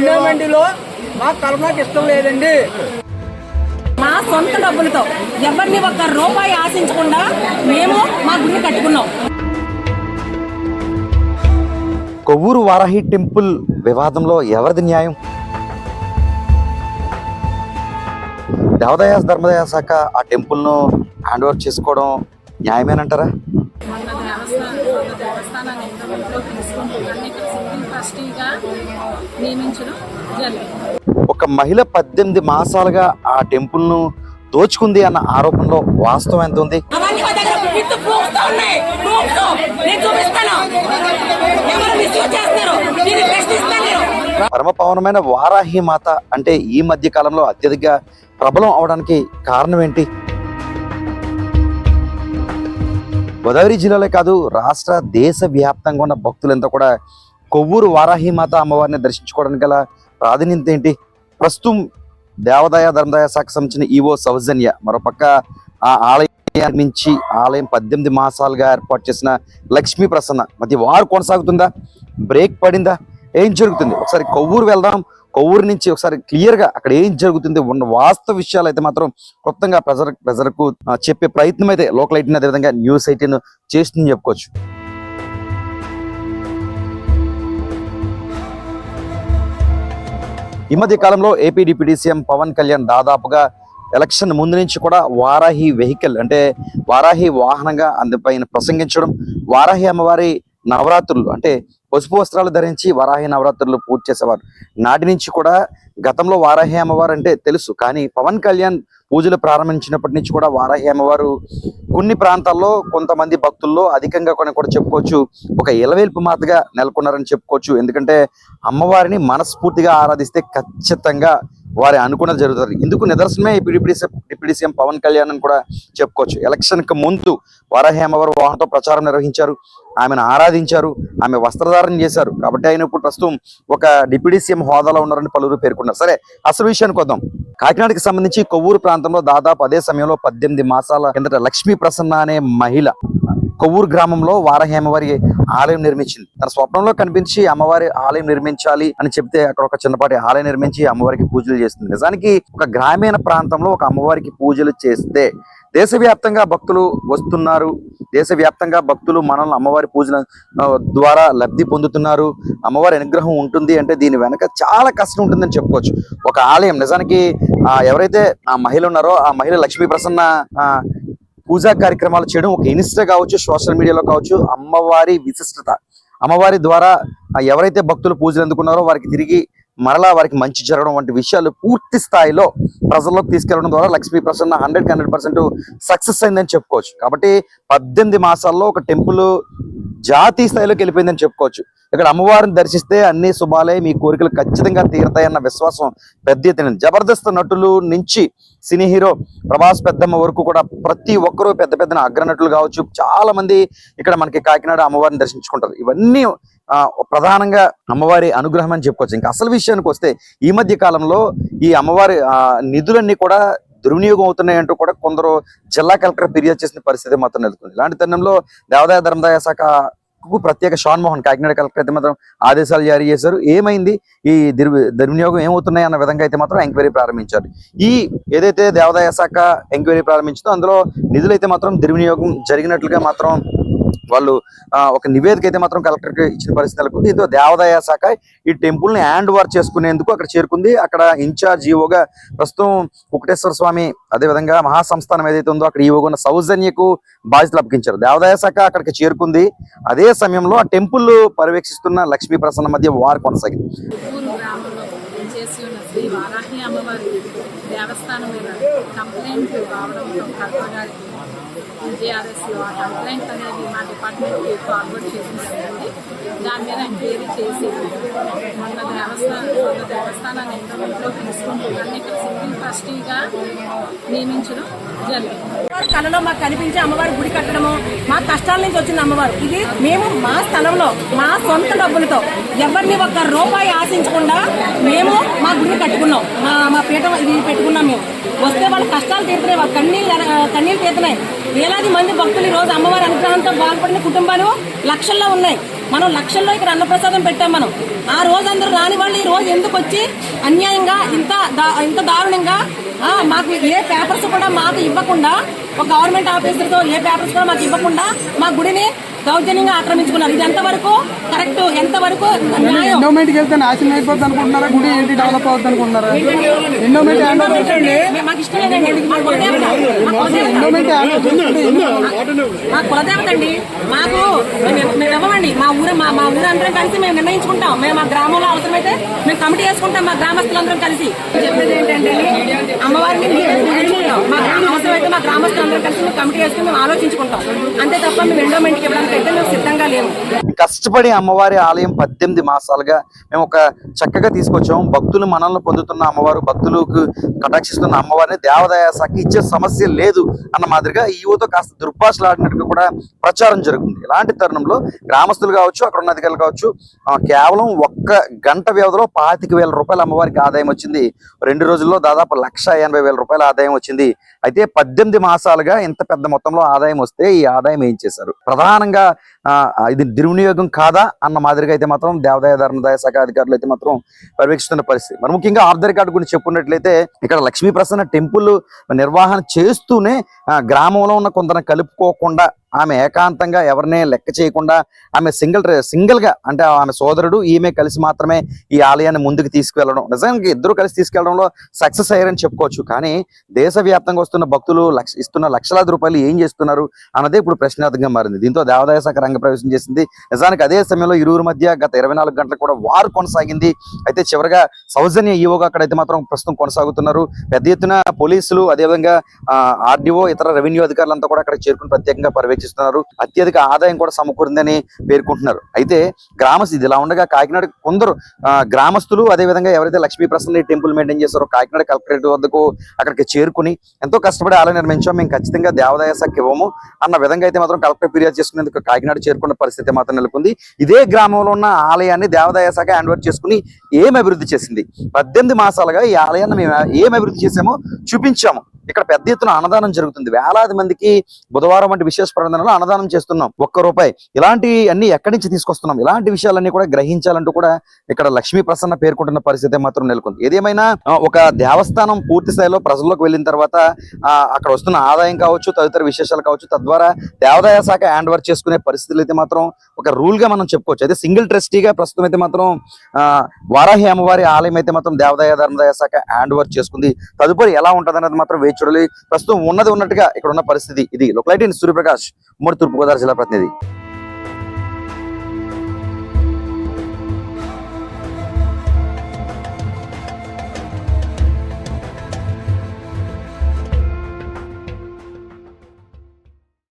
ఎండోమెంట్లో మాకు కలపడానికి ఇష్టం లేదండి. మా సొంత డబ్బులతో ఎవరిని ఒక్క రూపాయి ఆశించకుండా మేము మా గుడిని కట్టుకున్నాం. కొవ్వూరు వారాహి టెంపుల్ వివాదంలో ఎవరిది న్యాయం? దేవదయ ధర్మదయ శాఖ ఆ టెంపుల్ను హ్యాండ్ ఓవర్ చేసుకోవడం న్యాయమేనంటారా? ఒక మహిళ పద్దెనిమిది మాసాలుగా ఆ టెంపుల్ను దోచుకుంది అన్న ఆరోపణలో వాస్తవం ఎంత ఉంది? పరమ పవనమైన వారాహి మాత అంటే ఈ మధ్య కాలంలో అత్యధిక ప్రబలం అవడానికి కారణం ఏంటి? గోదావరి జిల్లాలో కాదు రాష్ట్ర దేశ వ్యాప్తంగా ఉన్న భక్తులంతా కూడా కొవ్వూరు వారాహి మాత అమ్మవారిని దర్శించుకోవడానికి గల ప్రాధాన్యత ఏంటి? ప్రస్తుతం దేవాదాయ ధర్మదాయ శాఖకు సంబంధించిన ఈవో సౌజన్య మరోపక్క ఆ ఆలయం నుంచి ఆలయం పద్దెనిమిది మాసాలుగా ఏర్పాటు చేసిన లక్ష్మీ ప్రసన్న. మధ్య వారు కొనసాగుతుందా? బ్రేక్ పడిందా? ఏం జరుగుతుంది? ఒకసారి కొవ్వూరు వెళ్దాం. కొవ్వూరు నుంచి ఒకసారి క్లియర్గా అక్కడ ఏం జరుగుతుంది ఉన్న వాస్తవ విషయాలు అయితే మాత్రం క్లుప్తంగా ప్రజల ప్రజలకు చెప్పే ప్రయత్నం అయితే లోకల్ ఎయిటీన్ అదేవిధంగా న్యూస్ ఎయిటీన్ చేస్తుందని చెప్పుకోవచ్చు. ఈ మధ్య కాలంలో AP deputy CM Pawan Kalyan దాదాపుగా ఎలక్షన్ ముందు నుంచి కూడా వారాహి వెహికల్ అంటే వారాహి వాహనంగా అందుపైన ప్రసంగించడం వారాహి అమ్మవారి నవరాత్రులు అంటే పసుపు వస్త్రాలు ధరించి వారాహి నవరాత్రులు పూర్తి చేసేవారు. నాటి నుంచి కూడా గతంలో వారాహి అమ్మవారు అంటే తెలుసు కానీ పవన్ కళ్యాణ్ పూజలు ప్రారంభించినప్పటి నుంచి కూడా వారాహి అమ్మవారు కొన్ని ప్రాంతాల్లో కొంతమంది భక్తుల్లో అధికంగా కొన్ని కూడా చెప్పుకోవచ్చు. ఒక ఇలవేల్పు మాతగా నెలకొన్నారని చెప్పుకోవచ్చు. ఎందుకంటే అమ్మవారిని మనస్ఫూర్తిగా ఆరాధిస్తే ఖచ్చితంగా వారి అనుకున్నది జరుగుతుంది. ఇందుకు నిదర్శనమే ఇప్పుడు deputy CM deputy CM Pawan Kalyan అని కూడా చెప్పుకోవచ్చు. ఎలక్షన్కి ముందు వరహేమవర్ వాహనంతో ప్రచారం నిర్వహించారు. ఆమెను ఆరాధించారు. ఆమె వస్త్రధారణ చేశారు. కాబట్టి ఆయన ఇప్పుడు ప్రస్తుతం ఒక డిప్యూటీ సీఎం హోదాలో ఉన్నారని పలువురు పేర్కొన్నారు. సరే అసలు విషయానికి వద్దాం. కాకినాడకి సంబంధించి కొవ్వూరు ప్రాంతంలో దాదాపు అదే సమయంలో పద్దెనిమిది మాసాల కిందట లక్ష్మీ ప్రసన్న అనే మహిళ కొవ్వూరు గ్రామంలో వారాహి అమ్మవారి ఆలయం నిర్మించింది. తన స్వప్నంలో కనిపించి అమ్మవారి ఆలయం నిర్మించాలి అని చెప్తే అక్కడ ఒక చిన్నపాటి ఆలయం నిర్మించి అమ్మవారికి పూజలు చేస్తుంది. నిజానికి ఒక గ్రామీణ ప్రాంతంలో ఒక అమ్మవారికి పూజలు చేస్తే దేశవ్యాప్తంగా భక్తులు వస్తున్నారు. దేశవ్యాప్తంగా భక్తులు మనల్ని అమ్మవారి పూజల ద్వారా లబ్ధి పొందుతున్నారు. అమ్మవారి అనుగ్రహం ఉంటుంది అంటే దీని వెనక చాలా కష్టం ఉంటుందని చెప్పుకోవచ్చు. ఒక ఆలయం నిజానికి ఎవరైతే ఆ మహిళ ఉన్నారో ఆ మహిళ లక్ష్మీ ప్రసన్న పూజా కార్యక్రమాలు చేయడం ఒక ఇన్స్టా కావచ్చు సోషల్ మీడియాలో కావచ్చు అమ్మవారి విశిష్టత. అమ్మవారి ద్వారా ఎవరైతే భక్తులు పూజలు అందుకున్నారో వారికి తిరిగి మరలా వారికి మంచి జరగడం వంటి విషయాలు పూర్తి స్థాయిలో ప్రజల్లోకి తీసుకెళ్ళడం ద్వారా Lakshmi Prasanna hundred hundred percent success అయిందని చెప్పుకోవచ్చు. కాబట్టి పద్దెనిమిది మాసాల్లో ఒక టెంపుల్ జాతీయ స్థాయిలోకి వెళ్ళిపోయిందని చెప్పుకోవచ్చు. ఇక్కడ అమ్మవారిని దర్శిస్తే అన్ని శుభాలే మీ కోరికలు ఖచ్చితంగా తీరతాయన్న విశ్వాసం పెద్ద ఎత్తున జబర్దస్త్ నటులు నుంచి సినీ హీరో ప్రభాస్ పెద్దమ్మ వరకు కూడా ప్రతి ఒక్కరూ పెద్ద పెద్ద అగ్రనటులు కావచ్చు. చాలా మంది ఇక్కడ మనకి కాకినాడ అమ్మవారిని దర్శించుకుంటారు. ఇవన్నీ ప్రధానంగా అమ్మవారి అనుగ్రహం అని చెప్పుకోవచ్చు. ఇంకా అసలు విషయానికి వస్తే ఈ మధ్య కాలంలో ఈ అమ్మవారి ఆ, నిధులన్నీ కూడా దుర్వినియోగం అవుతున్నాయంటూ కూడా కొందరు జిల్లా కలెక్టర్ ఫిర్యాదు చేసిన పరిస్థితి మాత్రం నెలకొంది. ఇలాంటి తరుణంలో దేవాదాయ ధర్మదాయ శాఖ కు ప్రత్యేక షాన్ మోహన్ కాకినాడ కలెక్టర్ అయితే మాత్రం ఆదేశాలు జారీ చేశారు. ఏమైంది? ఈ దుర్వినియోగం ఏమవుతున్నాయి అన్న విధంగా అయితే మాత్రం ఎంక్వైరీ ప్రారంభించారు. ఈ ఏదైతే దేవాదాయ శాఖ ఎంక్వైరీ ప్రారంభించిందో అందులో నిధులైతే మాత్రం దుర్వినియోగం జరిగినట్లుగా మాత్రం వాళ్ళు ఒక నివేదిక అయితే మాత్రం కలెక్టర్కి ఇచ్చిన పరిస్థితి నెలకొంది. దీంతో దేవాదాయ శాఖ ఈ టెంపుల్ని హ్యాండ్ ఓవర్ చేసుకునేందుకు అక్కడ చేరుకుంది. అక్కడ ఇన్ఛార్జ్ ఈవోగా ప్రస్తుతం కుకటేశ్వర స్వామి అదే విధంగా మహాసంస్థానం ఏదైతే ఉందో అక్కడ ఈవోగా ఉన్న సౌజన్యకు బాధ్యతలు అప్పగించారు. దేవాదాయ శాఖ అక్కడికి చేరుకుంది. అదే సమయంలో ఆ టెంపుల్ పర్యవేక్షిస్తున్న లక్ష్మీ ప్రసన్న మధ్య వారు కొనసాగింది. చేసి ఉన్న శ్రీ వారాహి అమ్మవారి దేవస్థానం మీద కంప్లైంట్ రావడంతో కలెక్టర్ గారికి జిఆర్ఎస్లో కంప్లైంట్ అనేది మా డిపార్ట్మెంట్కి ఫార్వర్డ్ చేయడం దాని మీద ఎంక్వైరీ చేసి మొన్న దేవస్థానం మొన్న దేవస్థానాన్ని ఎంతో తీసుకుంటూ అన్ని ట్రస్టీగా నియమించడం జరిగింది. కళలో మాకు కనిపించే అమ్మవారి గుడి కట్టడము మా కష్టాల నుంచి వచ్చిన అమ్మవారు. ఇది మేము మా స్థలంలో మా సొంత డబ్బులతో ఎవరిని ఒక్క రూపాయి ఆశించకుండా మేము మా గుడిని కట్టుకున్నాం. మా మా పీఠం ఇది పెట్టుకున్నాం మేము. వస్తే వాళ్ళ కష్టాలు తీరుతున్నాయి వాళ్ళ కన్నీళ్ళు కన్నీళ్ళు తీరుతున్నాయి. వేలాది మంది భక్తులు ఈ రోజు అమ్మవారి అనుగ్రహంతో బాగుపడిన కుటుంబాలు లక్షల్లో ఉన్నాయి. మనం లక్షల్లో ఇక్కడ అన్నప్రసాదం పెట్టాం మనం. ఆ రోజు అందరూ రాని వాళ్ళు ఈ రోజు ఎందుకు వచ్చి అన్యాయంగా ఇంత ఇంత దారుణంగా మాకు ఏ పేపర్స్ కూడా మాకు ఇవ్వకుండా ఒక గవర్నమెంట్ ఆఫీసర్తో ఏ పేపర్స్ కూడా మాకు ఇవ్వకుండా మా గుడిని దౌర్జన్యంగా ఆక్రమించుకున్నారు. ఇది ఎంతవరకు కరెక్ట్ ఎంతవరకు న్యాయం? ఎండోమెంట్కి వెళ్తే నాశనం అయిపోద్ది అనుకుంటున్నారా? గుడి ఏంటి డెవలప్ అవుతుంది అనుకుంటున్నారా? ఎండోమెంట్ మాకు ఇష్టం లేదండి. మా ఎండోమెంట్ మా కులదేవత అండి. మాకు మేము ఇవ్వమండి. మా ఊరు మా మా ఊరు అందరం కలిసి మేము నిర్ణయించుకుంటాం. మేము మా గ్రామంలో అవసరమైతే మేము కమిటీ వేసుకుంటాం మా గ్రామస్తులందరం కలిసి. చెప్పేది ఏంటంటే అమ్మవారిని మా గ్రామ అవసరమైతే మా గ్రామస్తులందరం కలిసి మేము కమిటీ వేసుకుని మేము ఆలోచించుకుంటాం. అంతే తప్ప మేము ఎండోమెంట్కి ఇవ్వడానికి అయితే మేము సిద్ధంగా లేము. కష్టపడి అమ్మవారి ఆలయం పద్దెనిమిది మాసాలుగా మేము ఒక చక్కగా తీసుకొచ్చాము. భక్తులు మనల్ని పొందుతున్న అమ్మవారు భక్తులకు కటాక్షిస్తున్న అమ్మవారిని దేవాదాయ శాఖ ఇచ్చే సమస్య లేదు అన్న మాదిరిగా ఈ కాస్త దుర్భాషలాడినట్టుగా కూడా ప్రచారం జరుగుతుంది. ఇలాంటి తరుణంలో గ్రామస్తులు కావచ్చు అక్కడ ఉన్న అధికారులు కావచ్చు కేవలం ఒక్క గంట వ్యవధిలో పాతిక వేల రూపాయల అమ్మవారికి ఆదాయం వచ్చింది. రెండు రోజుల్లో దాదాపు లక్ష ఎనభై వేల రూపాయల ఆదాయం వచ్చింది. అయితే పద్దెనిమిది మాసాలుగా ఇంత పెద్ద మొత్తంలో ఆదాయం వస్తే ఈ ఆదాయం ఏం చేశారు? ప్రధానంగా ఆ, ఇది దుర్వినియోగం కాదా అన్న మాదిరిగా అయితే మాత్రం దేవాదాయ ధర్మదాయ శాఖ అధికారులు అయితే మాత్రం పర్యవేక్షిస్తున్న పరిస్థితి. మరి ముఖ్యంగా ఆఫ్ కార్డు గురించి చెప్పుకున్నట్లయితే ఇక్కడ లక్ష్మీ ప్రసన్న టెంపుల్ నిర్వహణ చేస్తూనే గ్రామంలో ఉన్న కొందరు కలుపుకోకుండా ఆమె ఏకాంతంగా ఎవరినే లెక్క చేయకుండా ఆమె సింగిల్ సింగిల్గా అంటే ఆమె సోదరుడు ఈమె కలిసి మాత్రమే ఈ ఆలయాన్ని ముందుకు తీసుకువెళ్ళడం. నిజానికి ఇద్దరు కలిసి తీసుకెళ్ళడంలో సక్సెస్ అయ్యారని చెప్పుకోవచ్చు. కానీ దేశవ్యాప్తంగా వస్తున్న భక్తులు లక్ష ఇస్తున్న లక్షలాది రూపాయలు ఏం చేస్తున్నారు అన్నదే ఇప్పుడు ప్రశ్నార్థంగా మారింది. దీంతో దేవాదాయ శాఖ రంగ ప్రవేశం చేసింది. నిజానికి అదే సమయంలో ఇరువురు మధ్య గత ఇరవై నాలుగు గంటలు కూడా వారు కొనసాగింది. అయితే చివరిగా సౌజన్య ఈవోగా అక్కడైతే మాత్రం ప్రస్తుతం కొనసాగుతున్నారు. పెద్ద ఎత్తున పోలీసులు అదేవిధంగా ఆర్డీఓ ఇతర రెవెన్యూ అధికారులంతా కూడా అక్కడ చేరుకుని ప్రత్యేకంగా పర్యవేక్షిస్తున్నారు అత్యధిక ఆదాయం కూడా సమకూరిందని పేర్కొంటున్నారు. అయితే గ్రామస్ ఇది ఇలా ఉండగా కాకినాడ కొందరు గ్రామస్తులు అదేవిధంగా ఎవరైతే లక్ష్మీ ప్రసన్న టెంపుల్ మెయింటైన్ చేస్తారో కాకినాడ కలెక్టరేట్ వద్దకు అక్కడికి చేరుకుని ఎంతో కష్టపడి ఆలయం నిర్మించాం. మేము ఖచ్చితంగా దేవాదాయ శాఖ ఇవ్వము అన్న విధంగా అయితే మాత్రం కలెక్టర్ ఫిర్యాదు చేసుకునేందుకు కాకినాడ చేరుకున్న పరిస్థితి మాత్రం నెలకొంది. ఇదే గ్రామంలో ఉన్న ఆలయాన్ని దేవాదాయ శాఖ హ్యాండ్ చేసుకుని ఏం అభివృద్ధి చేసింది? పద్దెనిమిది మాసాలుగా ఈ ఆలయాన్ని మేము ఏం అభివృద్ధి చేసామో చూపించాము. ఇక్కడ పెద్ద ఎత్తున అన్నదానం జరుగుతుంది. వేలాది మందికి బుధవారం వంటి విశేష నిబంధనలు అన్నదానం చేస్తున్నాం. ఒక్క రూపాయి. ఇలాంటి అన్ని ఎక్కడి నుంచి తీసుకొస్తున్నాం? ఇలాంటి విషయాలన్నీ కూడా గ్రహించాలంటూ కూడా ఇక్కడ లక్ష్మీ ప్రసన్న పేర్కొంటున్న పరిస్థితి మాత్రం నెలకొంది. ఏదేమైనా ఒక దేవస్థానం పూర్తి స్థాయిలో ప్రజల్లోకి వెళ్ళిన తర్వాత అక్కడ వస్తున్న ఆదాయం కావచ్చు తదితర విశేషాలు కావచ్చు తద్వారా దేవాదాయ శాఖ హ్యాండ్ ఓవర్ చేసుకునే పరిస్థితులు అయితే మాత్రం ఒక రూల్గా మనం చెప్పుకోవచ్చు. అయితే సింగిల్ ట్రస్టీగా ప్రస్తుతం అయితే మాత్రం ఆ, వారాహి అమ్మవారి ఆలయం అయితే మాత్రం దేవాదాయ ధర్మదాయ శాఖ హ్యాండ్ ఓవర్ చేసుకుంది. తదుపరి ఎలా ఉంటుంది అనేది మాత్రం వేచి చూడాలి. ప్రస్తుతం ఉన్నది ఉన్నట్టుగా ఇక్కడ ఉన్న పరిస్థితి ఇది. లొకలైటీ సూర్యప్రకాష్ ఉమ్మడి తూర్పుగోదావరి జిల్లా ప్రతినిధి.